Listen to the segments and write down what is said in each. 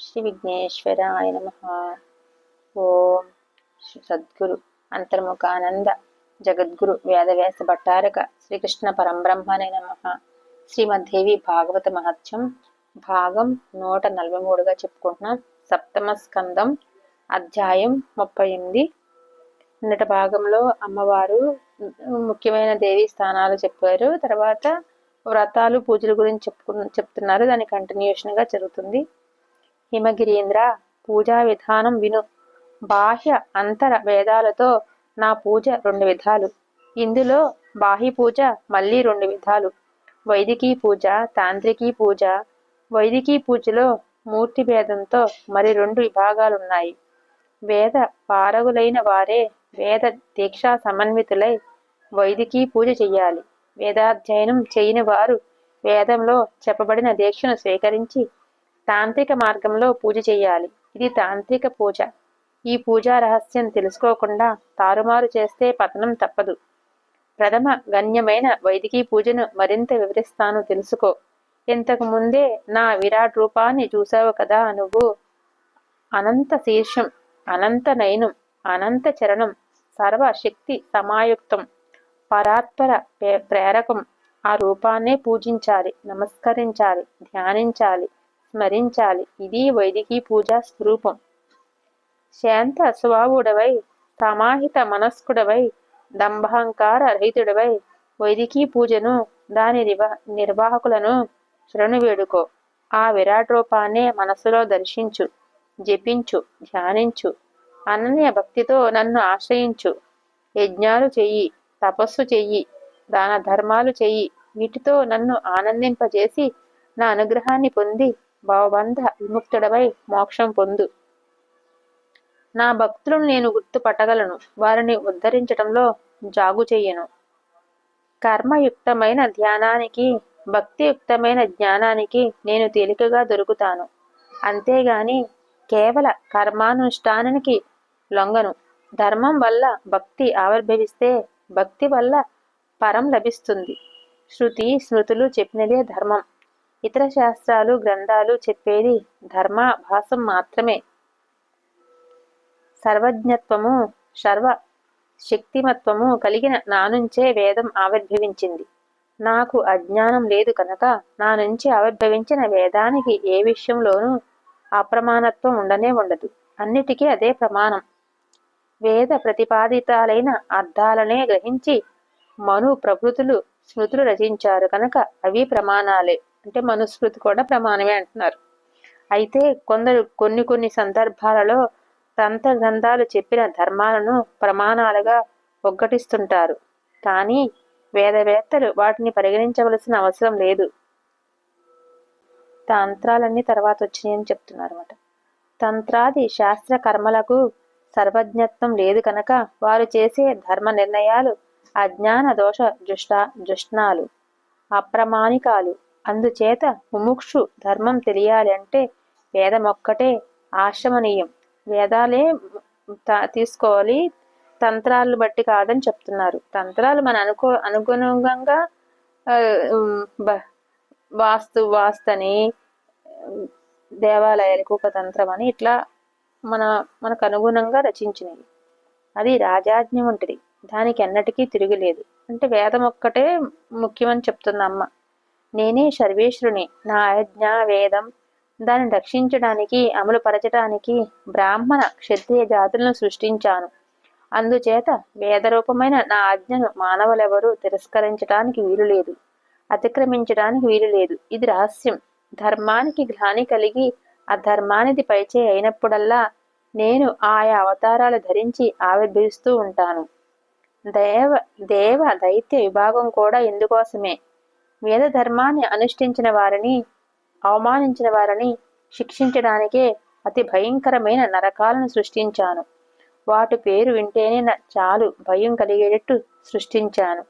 శ్రీ విఘ్నేశ్వరాయ నమ. ఓం శ్రీ సద్గురు అంతర్ముఖానంద జగద్గురు వేదవ్యాస భట్టారక శ్రీకృష్ణ పరంబ్రహ్మనే నమ. శ్రీమద్దేవి భాగవత మహత్యం భాగం నూట నలభై మూడుగా చెప్పుకుంటున్నాం. సప్తమ స్కందం అధ్యాయం ముప్పై ఎనిమిది. నిన్నటి భాగంలో అమ్మవారు ముఖ్యమైన దేవి స్థానాలు చెప్పారు. తర్వాత వ్రతాలు పూజల గురించి చెప్పుకు చెప్తున్నారు. దాని కంటిన్యూషన్గా జరుగుతుంది. హిమగిరీంద్ర పూజా విధానం విను. బాహ్య అంతర వేదాలతో నా పూజ రెండు విధాలు. ఇందులో బాహ్య పూజ మళ్ళీ రెండు విధాలు. వైదికీ పూజ తాంత్రికీ పూజ. వైదికీ పూజలో మూర్తి భేదంతో మరి రెండు విభాగాలున్నాయి. వేద పారగులైన వారే వేద దీక్షా సమన్వితులై వైదికీ పూజ చెయ్యాలి. వేదాధ్యయనం చేయని వారు వేదంలో చెప్పబడిన దీక్షను స్వీకరించి తాంత్రిక మార్గంలో పూజ చేయాలి. ఇది తాంత్రిక పూజ. ఈ పూజా రహస్యం తెలుసుకోకుండా తారుమారు చేస్తే పతనం తప్పదు. ప్రథమ గణ్యమైన వైదికీ పూజను మరింత వివరిస్తాను తెలుసుకో. ఇంతకు ముందే నా విరాట్ రూపాన్ని చూసావు కదా నువ్వు. అనంత శీర్షం అనంత నయనం అనంత చరణం సర్వశక్తి సమాయుక్తం పరాత్పర ప్రేరకం. ఆ రూపాన్నే పూజించాలి నమస్కరించాలి ధ్యానించాలి. స్మరించాలి. ఇది వైదికీ పూజా స్వరూపం. శాంత స్వభావుడవై సమాహిత మనస్కుడవై దంభహంకార రహితుడవై వైదికీ పూజను దాని నిర్వాహకులను శరణు వేడుకో. ఆ విరాట్ రూపాన్నే మనసులో దర్శించు జపించు ధ్యానించు. అనన్య భక్తితో నన్ను ఆశ్రయించు. యజ్ఞాలు చెయ్యి తపస్సు చెయ్యి దాన ధర్మాలు చెయ్యి. వీటితో నన్ను ఆనందింపజేసి నా అనుగ్రహాన్ని పొంది భావబంధ విముక్తుడవై మోక్షం పొందు. నా భక్తులను నేను గుర్తుపట్టగలను. వారిని ఉద్ధరించటంలో జాగు చెయ్యను కర్మయుక్తమైన ధ్యానానికి భక్తియుక్తమైన జ్ఞానానికి నేను తేలికగా దొరుకుతాను. అంతేగాని కేవల కర్మానుష్ఠానానికి లొంగను. ధర్మం వల్ల భక్తి ఆవిర్భవిస్తే భక్తి వల్ల పరం లభిస్తుంది. శృతి స్మృతులు చెప్పినదే ధర్మం. ఇతర శాస్త్రాలు గ్రంథాలు చెప్పేది ధర్మాభాసం మాత్రమే. సర్వజ్ఞత్వము సర్వ శక్తిమత్వము కలిగిన నా నుంచే వేదం ఆవిర్భవించింది. నాకు అజ్ఞానం లేదు కనుక నా నుంచి ఆవిర్భవించిన వేదానికి ఏ విషయంలోనూ అప్రమాణత్వం ఉండనే ఉండదు. అన్నిటికీ అదే ప్రమాణం. వేద ప్రతిపాదితాలైన అర్థాలనే గ్రహించి మను ప్రభుతులు స్మృతులు రచించారు కనుక అవి ప్రమాణాలే. అంటే మనుస్మృతి కూడా ప్రమాణమే అంటున్నారు. అయితే కొందరు కొన్ని కొన్ని సందర్భాలలో తంత్ర గ్రంథాలు చెప్పిన ధర్మాలను ప్రమాణాలుగా ఒగ్గటిస్తుంటారు. కానీ వేదవేత్తలు వాటిని పరిగణించవలసిన అవసరం లేదు. తంత్రాలన్నీ తర్వాత వచ్చినాయని చెప్తున్నారు అనమాట తంత్రాది శాస్త్ర కర్మలకు సర్వజ్ఞత్వం లేదు కనుక వారు చేసే ధర్మ నిర్ణయాలు అజ్ఞాన దోష జుష్ట జుష్నాలు అప్రమాణికాలు అందుచేత ముముక్షు ధర్మం తెలియాలి అంటే వేదమొక్కటే ఆశ్రమనీయం. వేదాలే తీసుకోవాలి తంత్రాలు బట్టి కాదని చెప్తున్నారు. తంత్రాలు మన అనుకో అనుగుణంగా వాస్తు వాస్తని దేవాలయాలకు ఒక తంత్రం అని ఇట్లా మన మనకు అనుగుణంగా రచించినవి. అది రాజాజ్ఞ ఉంటుంది దానికి ఎన్నటికీ తిరుగులేదు. అంటే వేదం ఒక్కటే ముఖ్యమని చెప్తుంది అమ్మ నేనే సర్వేశ్వరుని. నా ఆజ్ఞా వేదం. దాన్ని రక్షించడానికి అమలుపరచడానికి బ్రాహ్మణ క్షత్రియ జాతులను సృష్టించాను. అందుచేత వేదరూపమైన నా ఆజ్ఞను మానవులెవరూ తిరస్కరించడానికి వీలు లేదు అతిక్రమించడానికి వీలు లేదు ఇది రహస్యం. ధర్మానికి గ్లాని కలిగి అధర్మానిది పైచే అయినప్పుడల్లా నేను ఆయా అవతారాలు ధరించి ఆవిర్భవిస్తూ ఉంటాను. దేవ దేవ దైత్య విభాగం కూడా ఎందుకోసమే వేద ధర్మాన్ని అనుష్ఠించిన వారిని అవమానించిన వారిని శిక్షించడానికే అతి భయంకరమైన నరకాలను సృష్టించాను. వాటి పేరు వింటేనే చాలు భయం కలిగేటట్టు సృష్టించాను.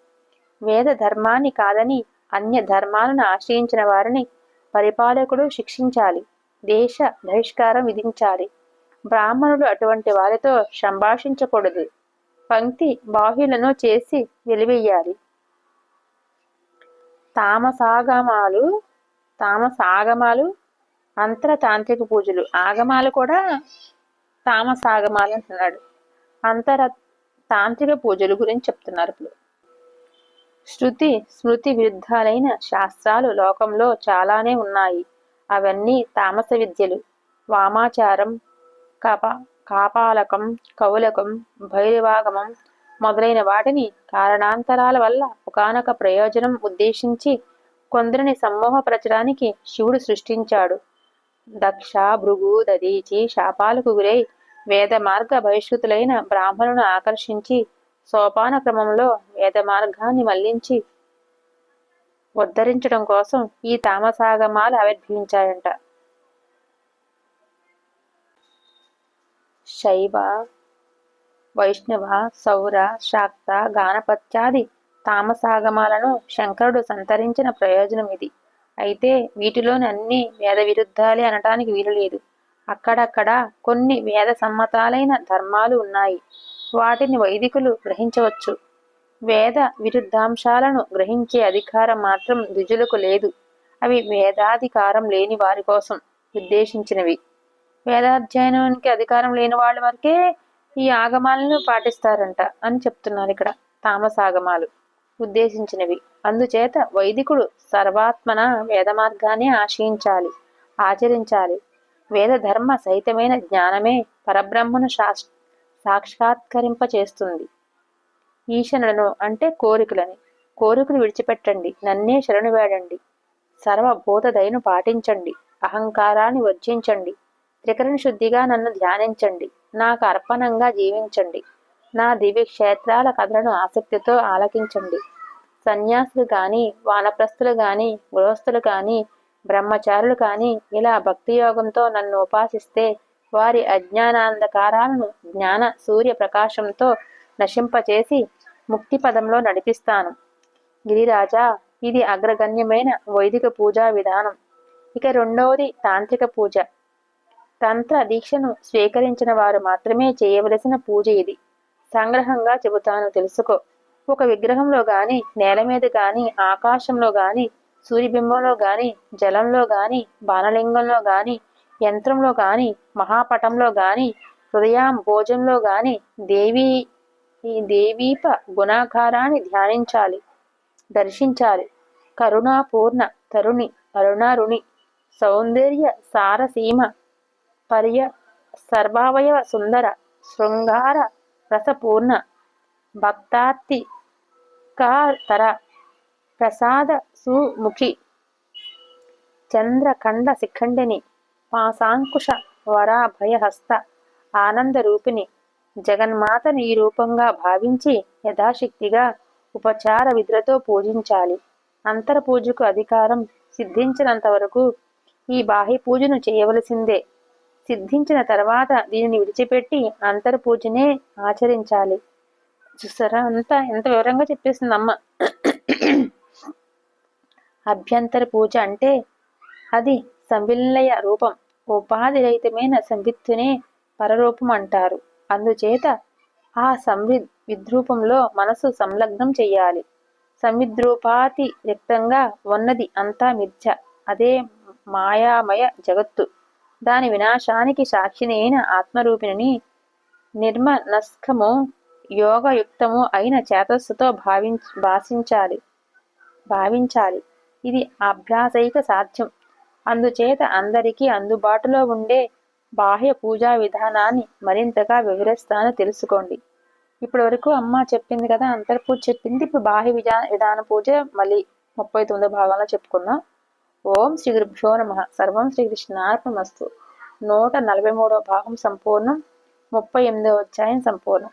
వేద ధర్మాన్ని కాదని అన్య ధర్మాలను ఆశ్రయించిన వారిని పరిపాలకుడు శిక్షించాలి దేశ బహిష్కారం విధించాలి. బ్రాహ్మణుడు అటువంటి వారితో సంభాషించకూడదు. పంక్తి బాహ్యులను చేసి వెలివేయాలి. తామసాగమాలు తామసాగమాలు అంతర తాంత్రిక పూజలు. ఆగమాలు కూడా తామసాగమాలు అంటున్నాడు. అంతర తాంత్రిక పూజలు గురించి చెప్తున్నారు ఇప్పుడు. శృతి స్మృతి విరుద్ధాలైన శాస్త్రాలు లోకంలో చాలానే ఉన్నాయి. అవన్నీ తామస విద్యలు. వామాచారం కప కాపాలకం కౌలకం భైరవాగమం మొదలైన వాటిని కారణాంతరాల వల్ల ఒకనొక ప్రయోజనం ఉద్దేశించి కొందరిని సమ్మోహపరచడానికి శివుడు సృష్టించాడు. దక్ష భృగు దదీచి శాపాలకు గురై వేద మార్గ బహిష్కృతులైన బ్రాహ్మణును ఆకర్షించి సోపాన క్రమంలో వేద మార్గాన్ని మళ్ళించి ఉద్ధరించడం కోసం ఈ తామసాగమాలు ఆవిర్భవించాయంట. శైవ వైష్ణవ సౌర శాక్త గానపత్యాది తామసాగమాలను శంకరుడు సంతరించిన ప్రయోజనం ఇది అయితే వీటిలోని అన్ని వేద విరుద్ధాలే అనటానికి వీలు లేదు. అక్కడక్కడ కొన్ని వేద సమ్మతాలైన ధర్మాలు ఉన్నాయి. వాటిని వైదికులు గ్రహించవచ్చు. వేద విరుద్ధాంశాలను గ్రహించే అధికారం మాత్రం ద్విజులకు లేదు. అవి వేదాధికారం లేని వారి కోసం ఉద్దేశించినవి. వేదాధ్యయనానికి అధికారం లేని వాళ్ళ వరకే ఈ ఆగమాలను పాటిస్తారంట అని చెప్తున్నారు ఇక్కడ తామసాగమాలు ఉద్దేశించినవి. అందుచేత వైదికుడు సర్వాత్మన వేద మార్గాన్ని ఆశయించాలి ఆచరించాలి. వేద ధర్మ సహితమైన జ్ఞానమే పరబ్రహ్మను శాస్ సాక్షాత్కరింప చేస్తుంది ఈశనులను అంటే కోరికలని. కోరికలు విడిచిపెట్టండి నన్నే శరణు వేడండి. సర్వభూతదయను పాటించండి అహంకారాన్ని వర్జించండి త్రికరణ శుద్ధిగా నన్ను ధ్యానించండి. నాకు అర్పణంగా జీవించండి. నా దివ్య క్షేత్రాల కథలను ఆసక్తితో ఆలకించండి. సన్యాసులు కానీ వానప్రస్తులు కానీ గృహస్థులు కానీ బ్రహ్మచారులు కానీ ఇలా భక్తి యోగంతో నన్ను ఉపాసిస్తే వారి అజ్ఞానాంధకారాలను జ్ఞాన సూర్య ప్రకాశంతో నశింపచేసి ముక్తి పదంలో నడిపిస్తాను. గిరిరాజా ఇది అగ్రగణ్యమైన వైదిక పూజా విధానం. ఇక రెండవది తాంత్రిక పూజ. తంత్ర దీక్షను స్వీకరించిన వారు మాత్రమే చేయవలసిన పూజ ఇది. సంగ్రహంగా చెబుతాను తెలుసుకో. ఒక విగ్రహంలో గాని నేల మీద గాని ఆకాశంలో గాని సూర్యబింబంలో గాని జలంలో గాని బాణలింగంలో గాని యంత్రంలో గాని మహాపటంలో గాని హృదయం భోజంలో గాని దేవి ఈ దేవీప గుణాకారాన్ని ధ్యానించాలి దర్శించాలి. కరుణాపూర్ణ తరుణి అరుణారుణి సౌందర్య సారసీమ పర్య సర్వావయవ సుందర శృంగార రసపూర్ణ భక్తార్తి కాతర ప్రసాద సుముఖి చంద్రఖండ శిఖండిని పాశాంకుశ వరాభయహస్త ఆనందరూపిణి జగన్మాతను ఈ రూపంగా భావించి యథాశక్తిగా ఉపచార విధులతో పూజించాలి. అంతర పూజకు అధికారం సిద్ధించినంత వరకు ఈ బాహ్య పూజను చేయవలసిందే. సిద్ధించిన తర్వాత దీనిని విడిచిపెట్టి అంతర పూజనే ఆచరించాలి. చూసారా? అంతా ఎంత వివరంగా చెప్పేసింది అమ్మ. అభ్యంతర పూజ అంటే అది సంవిలయ రూపం. ఉపాధి రహితమైన సంవిత్తునే పరరూపం అంటారు. అందుచేత ఆ సంవి విద్రూపంలో మనసు సంలగ్నం చెయ్యాలి. సంవిద్రూపాతి రిక్తంగా ఉన్నది అంతా మిథ్య. అదే మాయామయ జగత్తు. దాని వినాశానికి సాక్షిని అయిన ఆత్మరూపిణిని నిర్మనస్కము యోగయుక్తము అయిన చేతస్సుతో భావించ భాషించాలి భావించాలి. ఇది అభ్యాసైక సాధ్యం. అందుచేత అందరికీ అందుబాటులో ఉండే బాహ్య పూజా విధానాన్ని మరింతగా వివరిస్తాను తెలుసుకోండి. ఇప్పటి వరకు అమ్మ చెప్పింది కదా అంతర్పూజ చెప్పింది. ఇప్పుడు బాహ్య విధా విధాన పూజ మళ్ళీ ముప్పై తొమ్మిదో భాగంలో చెప్పుకుందాం. ఓం శ్రీ గురుభ్యో నమ. సర్వం శ్రీకృష్ణార్పణమస్తు. నూట నలభై మూడవ భాగం సంపూర్ణం. ముప్పై ఎనిమిదవ అధ్యాయం సంపూర్ణం.